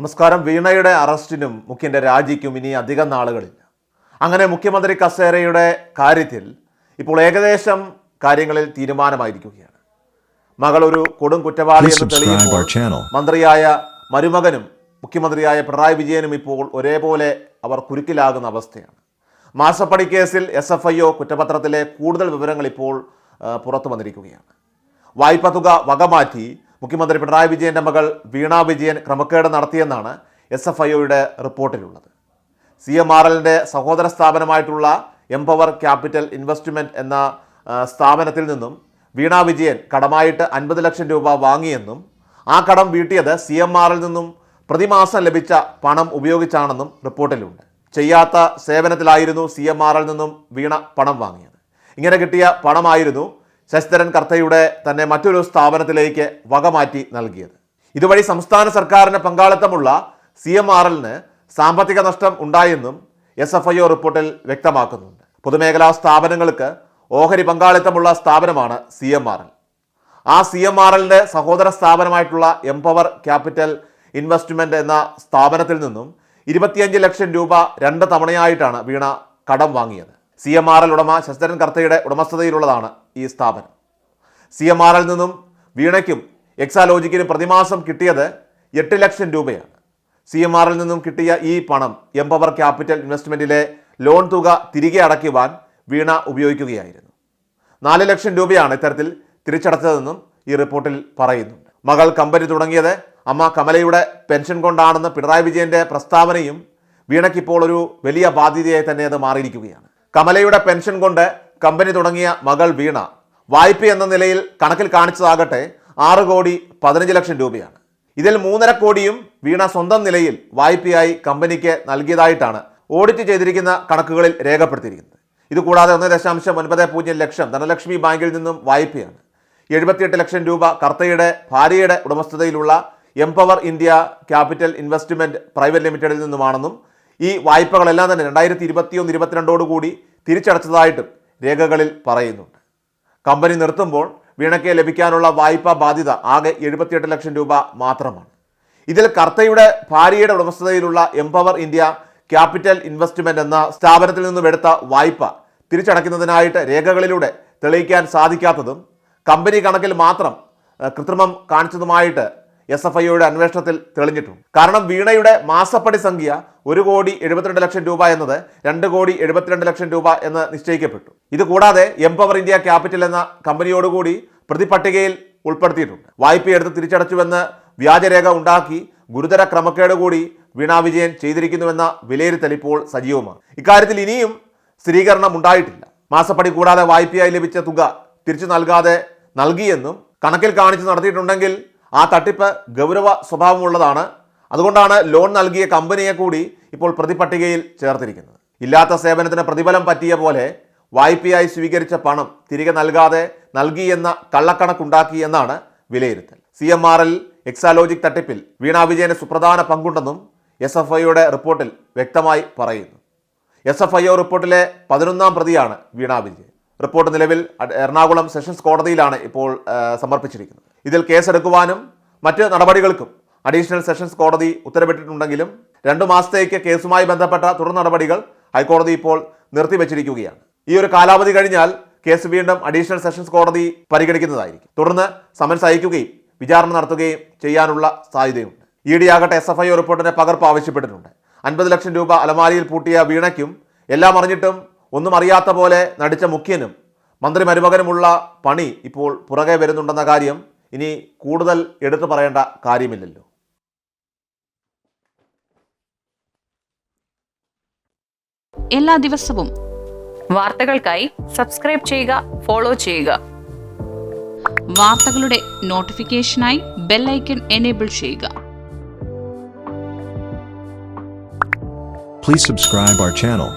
നമസ്കാരം. വീണയുടെ അറസ്റ്റിനും മുഖ്യന്റെ രാജിക്കും ഇനി അധികം നാളുകളില്ല. അങ്ങനെ മുഖ്യമന്ത്രി കസേരയുടെ കാര്യത്തിൽ ഇപ്പോൾ ഏകദേശം കാര്യങ്ങളിൽ തീരുമാനമായിരിക്കുകയാണ്. മകൾ ഒരു കൊടും കുറ്റവാളി എന്ന് തെളിയുമ്പോൾ മന്ത്രിയായ മരുമകനും മുഖ്യമന്ത്രിയായ പിണറായി വിജയനും ഇപ്പോൾ ഒരേപോലെ അവർ കുരുക്കിലാകുന്ന അവസ്ഥയാണ്. മാസപ്പടി കേസിൽ എസ് എഫ് ഐ ഒ കുറ്റപത്രത്തിലെ കൂടുതൽ വിവരങ്ങൾ ഇപ്പോൾ പുറത്തു വന്നിരിക്കുകയാണ്. വായ്പ തുക വകമാറ്റി മുഖ്യമന്ത്രി പിണറായി വിജയന്റെ മകൾ വീണ വിജയൻ ക്രമക്കേട് നടത്തിയെന്നാണ് എസ് എഫ് ഐ ഒയുടെ റിപ്പോർട്ടിലുള്ളത്. സി എം ആർ എല്ലിന്റെ സഹോദര സ്ഥാപനമായിട്ടുള്ള എംപവർ ക്യാപിറ്റൽ ഇൻവെസ്റ്റ്മെന്റ് എന്ന സ്ഥാപനത്തിൽ നിന്നും വീണ വിജയൻ കടമായിട്ട് അൻപത് ലക്ഷം രൂപ വാങ്ങിയെന്നും ആ കടം വീട്ടിയത് സി എം ആറിൽ നിന്നും പ്രതിമാസം ലഭിച്ച പണം ഉപയോഗിച്ചാണെന്നും റിപ്പോർട്ടിലുണ്ട്. ചെയ്യാത്ത സേവനത്തിലായിരുന്നു സി എം ആറിൽ നിന്നും വീണ പണം വാങ്ങിയത്. ഇങ്ങനെ കിട്ടിയ പണമായിരുന്നു ശശിധരൻ കർത്തയുടെ തന്നെ മറ്റൊരു സ്ഥാപനത്തിലേക്ക് വകമാറ്റി നൽകിയത്. ഇതുവഴി സംസ്ഥാന സർക്കാരിന് പങ്കാളിത്തമുള്ള സി എം ആർ എല്ലിന് സാമ്പത്തിക നഷ്ടം ഉണ്ടായെന്നും എസ് എഫ് ഐ ഒ റിപ്പോർട്ടിൽ വ്യക്തമാക്കുന്നുണ്ട്. പൊതുമേഖലാ സ്ഥാപനങ്ങൾക്ക് ഓഹരി പങ്കാളിത്തമുള്ള സ്ഥാപനമാണ് സി എം ആർ എൽ. ആ സി എം ആർ എല്ലിന്റെ സഹോദര സ്ഥാപനമായിട്ടുള്ള എംപവർ ക്യാപിറ്റൽ ഇൻവെസ്റ്റ്മെന്റ് എന്ന സ്ഥാപനത്തിൽ നിന്നും ഇരുപത്തിയഞ്ച് ലക്ഷം രൂപ രണ്ട് തവണയായിട്ടാണ് വീണ കടം വാങ്ങിയത്. സി എം ആർ എൽ ഉടമ ശശിധരൻ കർത്തയുടെ ഉടമസ്ഥതയിലുള്ളതാണ് ഈ സ്ഥാപനം. സി എം ആർ എൽ നിന്നും വീണയ്ക്കും എക്സാലോജിക്കിനും പ്രതിമാസം കിട്ടിയത് എട്ട് ലക്ഷം രൂപയാണ്. സി എം ആർ എൽ നിന്നും കിട്ടിയ ഈ പണം എംപവർ ക്യാപിറ്റൽ ഇൻവെസ്റ്റ്മെന്റിലെ ലോൺ തുക തിരികെ അടയ്ക്കുവാൻ വീണ ഉപയോഗിക്കുകയായിരുന്നു. നാല് ലക്ഷം രൂപയാണ് ഇത്തരത്തിൽ തിരിച്ചടച്ചതെന്നും ഈ റിപ്പോർട്ടിൽ പറയുന്നു മകൾ കമ്പനി തുടങ്ങിയത് അമ്മ കമലയുടെ പെൻഷൻ കൊണ്ടാണെന്ന് പിണറായി വിജയന്റെ പ്രസ്താവനയും വീണയ്ക്കിപ്പോൾ ഒരു വലിയ ബാധ്യതയായി തന്നെ അത് മാറിയിരിക്കുകയാണ്. കമലയുടെ പെൻഷൻ കൊണ്ട് കമ്പനി തുടങ്ങിയ മകൾ വീണ വായ്പ എന്ന നിലയിൽ കണക്കിൽ കാണിച്ചതാകട്ടെ ആറ് കോടി പതിനഞ്ച് ലക്ഷം രൂപയാണ്. ഇതിൽ മൂന്നര കോടിയും വീണ സ്വന്തം നിലയിൽ വായ്പയായി കമ്പനിക്ക് നൽകിയതായിട്ടാണ് ഓഡിറ്റ് ചെയ്തിരിക്കുന്ന കണക്കുകളിൽ രേഖപ്പെടുത്തിയിരിക്കുന്നത്. ഇതുകൂടാതെ ഒന്ന് ദശാംശം ഒൻപത് പൂജ്യം ലക്ഷം ധനലക്ഷ്മി ബാങ്കിൽ നിന്നും വായ്പയാണ്. എഴുപത്തിയെട്ട് ലക്ഷം രൂപ കർത്തയുടെ ഭാര്യയുടെ ഉടമസ്ഥതയിലുള്ള empower India capital investment private ലിമിറ്റഡിൽ നിന്നുമാണെന്നും ഈ വായ്പകളെല്ലാം തന്നെ രണ്ടായിരത്തി ഇരുപത്തിയൊന്ന് ഇരുപത്തിരണ്ടോടുകൂടി തിരിച്ചടച്ചതായിട്ടും രേഖകളിൽ പറയുന്നുണ്ട്. കമ്പനി നിർത്തുമ്പോൾ വീണയ്ക്ക് ലഭിക്കാനുള്ള വായ്പാ ബാധ്യത ആകെ എഴുപത്തിയെട്ട് ലക്ഷം രൂപ മാത്രമാണ്. ഇതിൽ കർത്തയുടെ ഭാര്യയുടെ ഉടമസ്ഥതയിലുള്ള എംപവർ ഇന്ത്യ ക്യാപിറ്റൽ ഇൻവെസ്റ്റ്മെന്റ് എന്ന സ്ഥാപനത്തിൽ നിന്നും എടുത്ത വായ്പ തിരിച്ചടയ്ക്കുന്നതിനായിട്ട് രേഖകളിലൂടെ തെളിയിക്കാൻ സാധിക്കാത്തതും കമ്പനി കണക്കിൽ മാത്രം കൃത്രിമം കാണിച്ചതുമായിട്ട് എസ് എഫ് ഐയുടെ അന്വേഷണത്തിൽ തെളിഞ്ഞിട്ടുണ്ട്. കാരണം വീണയുടെ മാസപ്പടി സംഖ്യ ഒരു കോടി എഴുപത്തിരണ്ട് ലക്ഷം രൂപ എന്നത് രണ്ട് കോടി എഴുപത്തിരണ്ട് ലക്ഷം രൂപ എന്ന് നിശ്ചയിക്കപ്പെട്ടു. ഇത് കൂടാതെ എംപവർ ഇന്ത്യ ക്യാപിറ്റൽ എന്ന കമ്പനിയോടുകൂടി പ്രതിപട്ടികയിൽ ഉൾപ്പെടുത്തിയിട്ടുണ്ട്. വായ്പയെടുത്ത് തിരിച്ചടച്ചുവെന്ന് വ്യാജരേഖ ഉണ്ടാക്കി ഗുരുതര ക്രമക്കേട് കൂടി വീണ വിജയൻ ചെയ്തിരിക്കുന്നുവെന്ന വിലയിരുത്തൽ ഇപ്പോൾ സജീവമാണ്. ഇക്കാര്യത്തിൽ ഇനിയും സ്ഥിരീകരണം ഉണ്ടായിട്ടില്ല. മാസപ്പടി കൂടാതെ വായ്പയായി ലഭിച്ച തുക തിരിച്ചു നൽകാതെ നൽകിയെന്നും കണക്കിൽ കാണിച്ച് നടത്തിയിട്ടുണ്ടെങ്കിൽ ആ തട്ടിപ്പ് ഗൗരവ സ്വഭാവമുള്ളതാണ്. അതുകൊണ്ടാണ് ലോൺ നൽകിയ കമ്പനിയെ കൂടി ഇപ്പോൾ പ്രതിപട്ടികയിൽ ചേർത്തിരിക്കുന്നത്. ഇല്ലാത്ത സേവനത്തിന് പ്രതിഫലം പറ്റിയ പോലെ വായ്പയായി സ്വീകരിച്ച പണം തിരികെ നൽകാതെ നൽകിയെന്ന കള്ളക്കണക്കുണ്ടാക്കി എന്നാണ് വിലയിരുത്തൽ. C M R L Exalogic തട്ടിപ്പിൽ വീണ വിജയന് സുപ്രധാന പങ്കുണ്ടെന്നും എസ് എഫ് ഐയുടെ റിപ്പോർട്ടിൽ വ്യക്തമായി പറയുന്നു. എസ് എഫ് ഐ ഒ റിപ്പോർട്ടിലെ പതിനൊന്നാം പ്രതിയാണ് വീണ വിജയൻ. റിപ്പോർട്ട് നിലവിൽ എറണാകുളം സെഷൻസ് കോടതിയിലാണ് ഇപ്പോൾ സമർപ്പിച്ചിരിക്കുന്നത്. ഇതിൽ കേസെടുക്കുവാനും മറ്റ് നടപടികൾക്കും അഡീഷണൽ സെഷൻസ് കോടതി ഉത്തരവിട്ടിട്ടുണ്ടെങ്കിലും രണ്ടു മാസത്തേക്ക് കേസുമായി ബന്ധപ്പെട്ട തുടർ നടപടികൾ ഹൈക്കോടതി ഇപ്പോൾ നിർത്തിവച്ചിരിക്കുകയാണ്. ഈ ഒരു കാലാവധി കഴിഞ്ഞാൽ കേസ് വീണ്ടും അഡീഷണൽ സെഷൻസ് കോടതി പരിഗണിക്കുന്നതായിരിക്കും. തുടർന്ന് സമൻസ് അയക്കുകയും വിചാരണ നടത്തുകയും ചെയ്യാനുള്ള സാധ്യതയുണ്ട്. ഇ ഡി ആകട്ടെ എസ് എഫ് ഐ റിപ്പോർട്ടിന്റെ പകർപ്പ് ആവശ്യപ്പെട്ടിട്ടുണ്ട്. അൻപത് ലക്ഷം രൂപ അലമാരിയിൽ പൂട്ടിയ വീണയ്ക്കും എല്ലാം അറിഞ്ഞിട്ടും ഒന്നും അറിയാത്ത പോലെ നടിച്ച മുഖ്യനും മന്ത്രി മരുമകനുമുള്ള പണി ഇപ്പോൾ പുറകെ വരുന്നുണ്ടെന്ന കാര്യം ഇനി കൂടുതൽ എടുത്തു പറയേണ്ട കാര്യമില്ലല്ലോ. എല്ലാ ദിവസവും വാർത്തകൾക്കായി സബ്സ്ക്രൈബ് ചെയ്യുക ഫോളോ ചെയ്യുക. വാർത്തകളുടെ നോട്ടിഫിക്കേഷനായി ബെല്ലൈക്കൺ എനേബിൾ ചെയ്യുക. Please subscribe our channel.